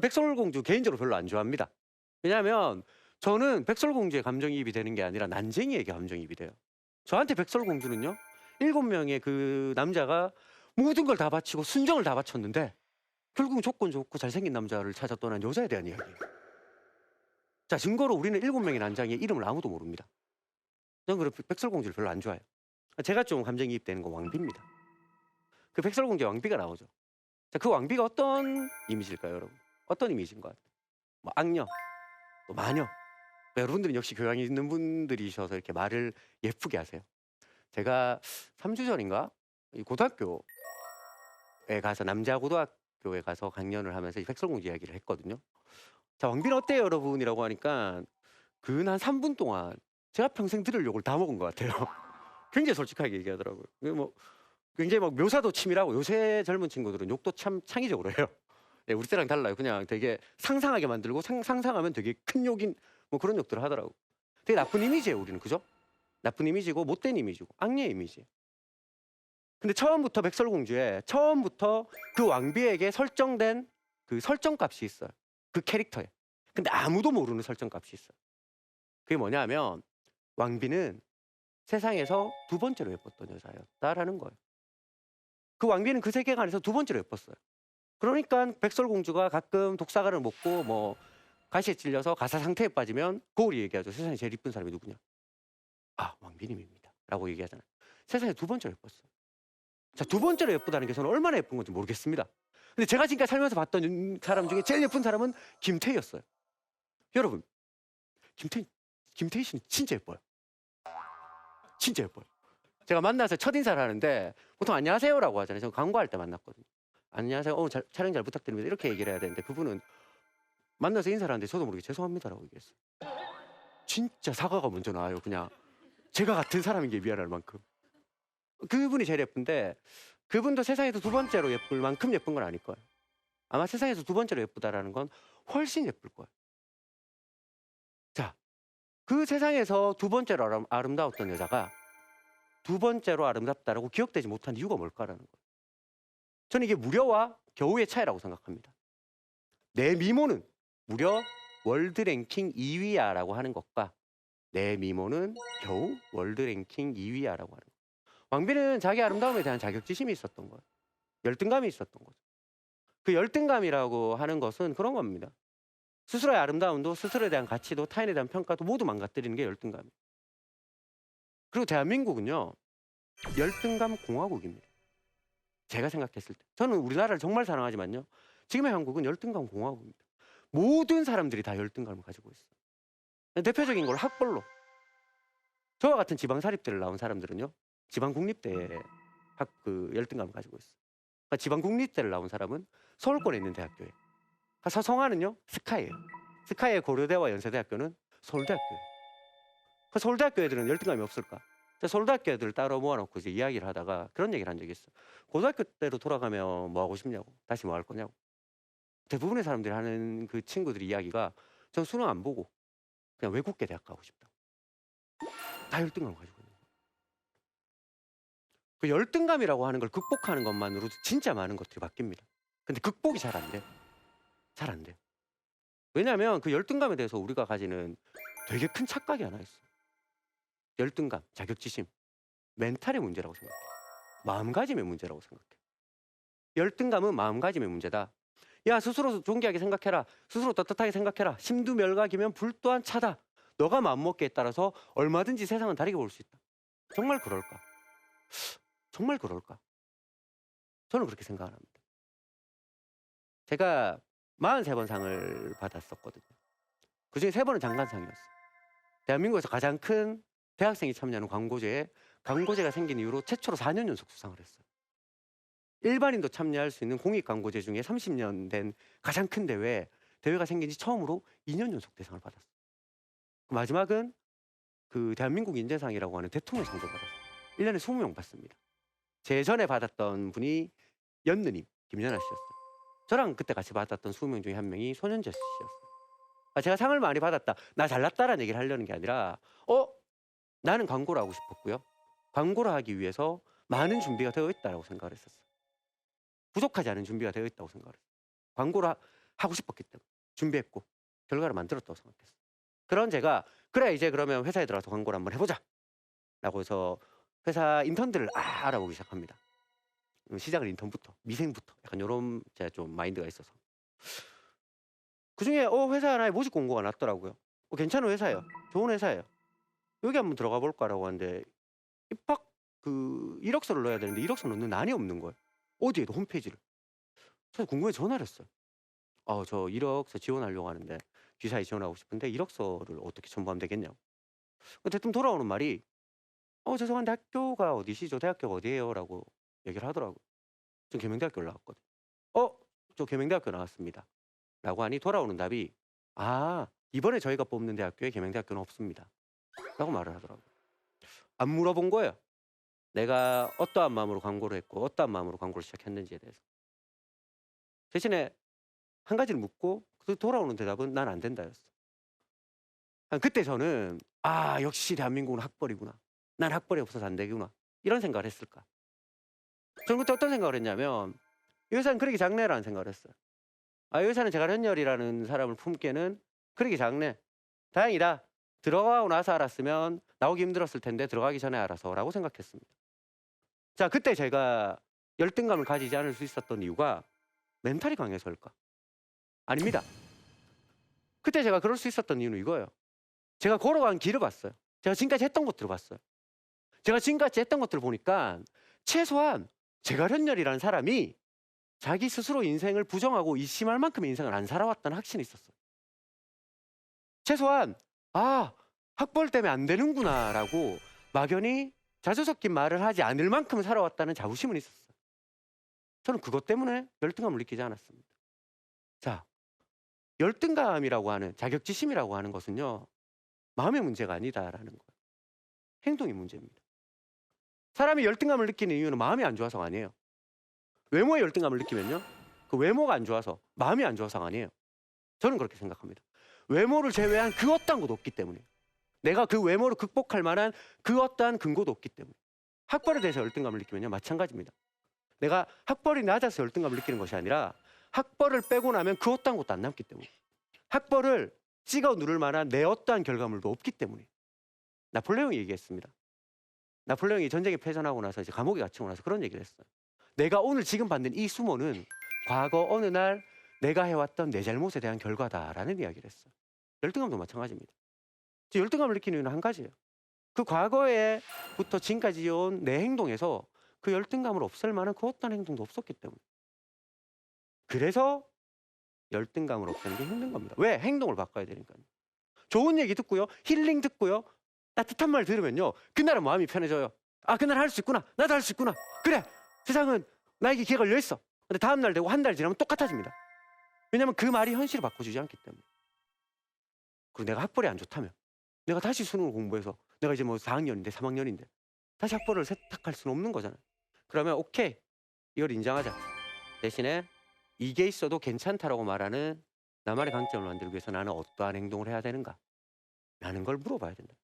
백설공주 개인적으로 별로 안 좋아합니다. 왜냐하면 저는 백설공주의 감정이입이 되는 게 아니라 난쟁이에게 감정이입이 돼요. 저한테 백설공주는요 일곱 명의 그 남자가 모든 걸 다 바치고 순정을 다 바쳤는데 결국 조건 좋고 잘생긴 남자를 찾아 떠난 여자에 대한 이야기예요. 자 증거로 우리는 일곱 명의 난장의 이름을 아무도 모릅니다. 저는 그래서 백설공주를 별로 안 좋아해요. 제가 좀 감정이입되는 건 왕비입니다. 그 백설공주 왕비가 나오죠. 자, 그 왕비가 어떤 이미지일까요, 여러분? 어떤 이미지인 것 같아요? 뭐 악녀, 또 마녀. 뭐 여러분들은 역시 교양이 있는 분들이셔서 이렇게 말을 예쁘게 하세요. 제가 3주 전인가 이 고등학교에 가서 남자 고등학교에 가서 강연을 하면서 이 백설공주 이야기를 했거든요. 자, 왕비는 어때요, 여러분이라고 하니까 그한 3분 동안 제가 평생 들을 욕을 다 먹은 것 같아요. 굉장히 솔직하게 얘기하더라고요. 그게 뭐 굉장히 막 묘사도 치밀하고 요새 젊은 친구들은 욕도 참 창의적으로 해요. 예, 우리 때랑 달라요. 그냥 되게 상상하게 만들고 상, 상상하면 되게 큰 욕인 뭐 그런 욕들을 하더라고. 되게 나쁜 이미지예요, 우리는 그죠? 나쁜 이미지고 못된 이미지고 악녀의 이미지. 근데 처음부터 백설공주에 처음부터 그 왕비에게 설정된 그 설정값이 있어요. 그 캐릭터에. 근데 아무도 모르는 설정값이 있어요. 그게 뭐냐면 왕비는 세상에서 두 번째로 예뻤던 여자였다라는 거예요. 그 왕비는 그 세계관에서 두 번째로 예뻤어요. 그러니까 백설공주가 가끔 독사과를 먹고 뭐 가시에 찔려서 가사 상태에 빠지면 거울이 얘기하죠. 세상에 제일 이쁜 사람이 누구냐? 아 왕비님입니다. 라고 얘기하잖아요. 세상에 두 번째로 예뻤어요. 자, 두 번째로 예쁘다는 게 저는 얼마나 예쁜 건지 모르겠습니다. 근데 제가 지금까지 살면서 봤던 사람 중에 제일 예쁜 사람은 김태희였어요. 여러분, 김태희, 김태희 씨는 진짜 예뻐요. 진짜 예뻐요. 제가 만나서 첫인사를 하는데 보통 안녕하세요라고 하잖아요. 저는 광고할 때 만났거든요. 안녕하세요. 어, 잘- 촬영 잘 부탁드립니다. 이렇게 얘기를 해야 되는데 그분은 만나서 인사를 하는데 저도 모르게 죄송합니다라고 얘기했어요. 진짜 사과가 먼저 나와요. 그냥 제가 같은 사람인 게 미안할 만큼. 그분이 제일 예쁜데 그분도 세상에서 두 번째로 예쁠 만큼 예쁜 건 아닐 거예요. 아마 세상에서 두 번째로 예쁘다라는 건 훨씬 예쁠 거예요. 자, 그 세상에서 두 번째로 아름, 아름다웠던 여자가 두 번째로 아름답다라고 기억되지 못한 이유가 뭘까라는 거예요. 저는 이게 무려와 겨우의 차이라고 생각합니다. 내 미모는 무려 월드 랭킹 2위야라고 하는 것과 내 미모는 겨우 월드 랭킹 2위야라고 하는 것. 왕비는 자기 아름다움에 대한 자격지심이 있었던 거예요. 열등감이 있었던 거죠. 그 열등감이라고 하는 것은 그런 겁니다. 스스로의 아름다움도 스스로에 대한 가치도 타인에 대한 평가도 모두 망가뜨리는 게 열등감이에요. 그리고 대한민국은요 열등감 공화국입니다. 제가 생각했을 때 저는 우리나라를 정말 사랑하지만요 지금의 한국은 열등감 공화국입니다. 모든 사람들이 다 열등감을 가지고 있어요. 대표적인 걸 학벌로 저와 같은 지방 사립대를 나온 사람들은요 지방 국립대에 학 그 열등감을 가지고 있어요. 그러니까 지방 국립대를 나온 사람은 서울권에 있는 대학교에 그러니까 서성하는요 스카이예요. 스카이의 고려대와 연세대학교는 서울대학교예요. 그 서울대학교 애들은 열등감이 없을까? 서울대학교 애들 따로 모아놓고 이제 이야기를 하다가 그런 얘기를 한 적이 있어요. 고등학교 때로 돌아가면 뭐 하고 싶냐고, 다시 뭐 할 거냐고. 대부분의 사람들이 하는 그 친구들이 이야기가 전 수능 안 보고 그냥 외국계 대학 가고 싶다. 다 열등감 가지고 있는 거예요. 그 열등감이라고 하는 걸 극복하는 것만으로도 진짜 많은 것들이 바뀝니다. 근데 극복이 잘 안 돼. 잘 안 돼. 왜냐하면 그 열등감에 대해서 우리가 가지는 되게 큰 착각이 하나 있어. 열등감, 자격지심, 멘탈의 문제라고 생각해. 마음가짐의 문제라고 생각해. 열등감은 마음가짐의 문제다. 야 스스로 존귀하게 생각해라. 스스로 떳떳하게 생각해라. 심두멸각이면 불 또한 차다. 너가 마음먹기에 따라서 얼마든지 세상은 다르게 볼 수 있다. 정말 그럴까? 정말 그럴까? 저는 그렇게 생각을 합니다. 제가 43번 상을 받았었거든요. 그중에 세 번은 장관상이었어요. 대한민국에서 가장 큰 대학생이 참여하는 광고제에 광고제가 생긴 이후로 최초로 4년 연속 수상을 했어요. 일반인도 참여할 수 있는 공익 광고제 중에 30년 된 가장 큰 대회 대회가 생긴 지 처음으로 2년 연속 대상을 받았어요. 그 마지막은 그 대한민국 인재상이라고 하는 대통령 상도 받았어요. 1년에 20명 받습니다. 제 전에 받았던 분이 연느님 김연아 씨였어요. 저랑 그때 같이 받았던 20명 중에 한 명이 손현재 씨였어요. 아, 제가 상을 많이 받았다. 나 잘났다라는 얘기를 하려는 게 아니라 어? 나는 광고를 하고 싶었고요. 광고를 하기 위해서 많은 준비가 되어 있다라고 생각을 했었어요. 부족하지 않은 준비가 되어 있다고 생각을 했어요. 광고를 하- 하고 싶었기 때문에 준비했고 결과를 만들었다고 생각했어. 그런 제가 그래 이제 그러면 회사에 들어가서 광고를 한번 해보자. 라고 해서 회사 인턴들을 아, 알아보기 시작합니다. 음, 시작은 인턴부터 미생부터 약간 이런 제가 좀 마인드가 있어서 그 중에 어 회사 하나에 모집 공고가 났더라고요. 어, 괜찮은 회사예요. 좋은 회사예요. 여기 한번 들어가 볼까라고 하는데 입학 그 이력서를 넣어야 되는데 이력서 넣는 난이 없는 거예요. 어디에도 홈페이지를. 그래서 궁금해 서 전화를 했어요. 어, 저 이력서 지원하려고 하는데 기사에 지원하고 싶은데 이력서를 어떻게 첨부하면 되겠냐고. 그 대뜸 돌아오는 말이 어 죄송한데 학교가 어디시죠? 대학교가 어디예요?라고 얘기를 하더라고요. 전 계명대학교를 나왔거든. 어, 저 계명대학교 나왔습니다. 라고 하니 돌아오는 답이 아 이번에 저희가 뽑는 대학교에 계명대학교는 없습니다. 라고 말을 하더라고요. 안 물어본 거예요. 내가 어떠한 마음으로 광고를 했고 어떠한 마음으로 광고를 시작했는지에 대해서. 대신에 한 가지를 묻고 그 돌아오는 대답은 난 안 된다였어. 아, 그때 저는 아 역시 대한민국은 학벌이구나. 난 학벌이 없어서 안 되구나. 이런 생각을 했을까. 저는 그때 어떤 생각을 했냐면 이 회사는 그렇게 작네라는 생각을 했어요. 아, 이 회사는 제가 현열이라는 사람을 품기에는 그렇게 작네. 다행이다. 들어가고 나서 알았으면 나오기 힘들었을 텐데 들어가기 전에 알아서라고 생각했습니다. 자, 그때 제가 열등감을 가지지 않을 수 있었던 이유가 멘탈이 강해서일까? 아닙니다. 그때 제가 그럴 수 있었던 이유는 이거예요. 제가 걸어간 길을 봤어요. 제가 지금까지 했던 것들을 봤어요. 제가 지금까지 했던 것들을 보니까 최소한 제가 현열이라는 사람이 자기 스스로 인생을 부정하고 의심할 만큼의 인생을 안 살아왔다는 확신이 있었어요. 최소한 아 학벌 때문에 안 되는구나라고 막연히 자주 섞인 말을 하지 않을 만큼 살아왔다는 자부심은 있었어요. 저는 그것 때문에 열등감을 느끼지 않았습니다. 자, 열등감이라고 하는 자격지심이라고 하는 것은요 마음의 문제가 아니다라는 거예요. 행동의 문제입니다. 사람이 열등감을 느끼는 이유는 마음이 안 좋아서가 아니에요. 외모에 열등감을 느끼면요. 그 외모가 안 좋아서 마음이 안 좋아서가 아니에요. 저는 그렇게 생각합니다. 외모를 제외한 그 어떠한 것도 없기 때문에 내가 그 외모를 극복할 만한 그 어떠한 근거도 없기 때문에 학벌에 대해서 열등감을 느끼면요 마찬가지입니다. 내가 학벌이 낮아서 열등감을 느끼는 것이 아니라 학벌을 빼고 나면 그 어떠한 것도 안 남기 때문에 학벌을 찍어 누를 만한 내 어떠한 결과물도 없기 때문에 나폴레옹이 얘기했습니다. 나폴레옹이 전쟁에 패전하고 나서 이제 감옥에 갇히고 나서 그런 얘기를 했어요. 내가 오늘 지금 받는 이 수모는 과거 어느 날 내가 해왔던 내 잘못에 대한 결과다라는 이야기를 했어요. 열등감도 마찬가지입니다. 저 열등감을 느끼는 이유는 한 가지예요. 그 과거에부터 지금까지 온 내 행동에서 그 열등감을 없앨 만한 그 어떤 행동도 없었기 때문에. 그래서 열등감을 없애는 게 힘든 겁니다. 왜? 행동을 바꿔야 되니까요. 좋은 얘기 듣고요. 힐링 듣고요. 따뜻한 말 들으면요. 그날은 마음이 편해져요. 아, 그날 할 수 있구나. 나도 할 수 있구나. 그래. 세상은 나에게 기회가 열려 있어. 근데 다음 날 되고 한 달 지나면 똑같아집니다. 왜냐하면 그 말이 현실을 바꿔주지 않기 때문에. 그리고 내가 학벌이 안 좋다면 내가 다시 수능을 공부해서 내가 이제 뭐 4학년인데 3학년인데 다시 학벌을 세탁할 수는 없는 거잖아요. 그러면 오케이 이걸 인정하자. 대신에 이게 있어도 괜찮다라고 말하는 나만의 강점을 만들기 위해서 나는 어떠한 행동을 해야 되는가? 라는 걸 물어봐야 된다.